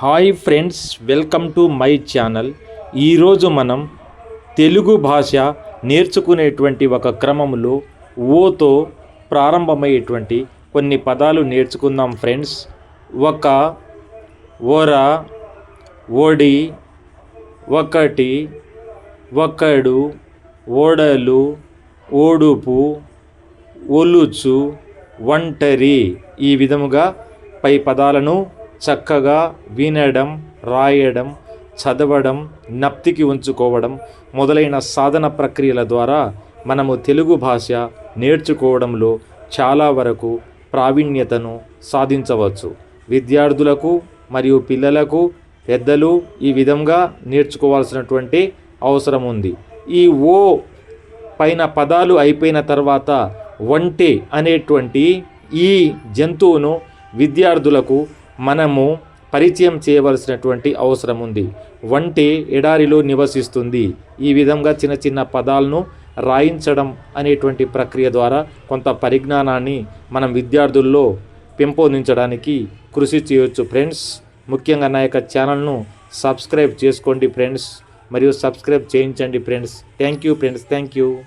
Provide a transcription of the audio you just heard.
Hi friends welcome to my channel. ఈరోజు మనం తెలుగు భాష నేర్చుకునేటువంటి ఒక క్రమంలో ఓతో ప్రారంభమయ్యేటువంటి కొన్ని పదాలు నేర్చుకుందాం ఫ్రెండ్స్. ఒక ఒర ఒడి ఒకటి ఒకడు ఓడలు ఓడుపు ఒలుచు ఒంటరి ఈ విధముగా పై పదాలను చక్కగా వినడం రాయడం చదవడం నప్తికి ఉంచుకోవడం మొదలైన సాధన ప్రక్రియల ద్వారా మనము తెలుగు భాష నేర్చుకోవడంలో చాలా వరకు ప్రావీణ్యతను సాధించవచ్చు. విద్యార్థులకు మరియు పిల్లలకు పెద్దలు ఈ విధంగా నేర్చుకోవాల్సినటువంటి అవసరం ఉంది. ఈ ఓ పైన పదాలు అయిపోయిన తర్వాత వంటె అనేటువంటి ఈ జంతువును విద్యార్థులకు మనము పరిచయం చేయవలసినటువంటి అవసరం ఉంది వంటి ఎడారిలో నివసిస్తుంది. ఈ విధంగా చిన్న చిన్న పదాలను రాయించడం అనేటువంటి ప్రక్రియ ద్వారా కొంత పరిజ్ఞానాన్ని మనం విద్యార్థుల్లో పెంపొందించడానికి కృషి చేయొచ్చు ఫ్రెండ్స్. ముఖ్యంగా నా యొక్క ఛానల్ను సబ్స్క్రైబ్ చేసుకోండి ఫ్రెండ్స్. మరియు సబ్స్క్రైబ్ చేయించండి friends. Thank you friends. Thank you.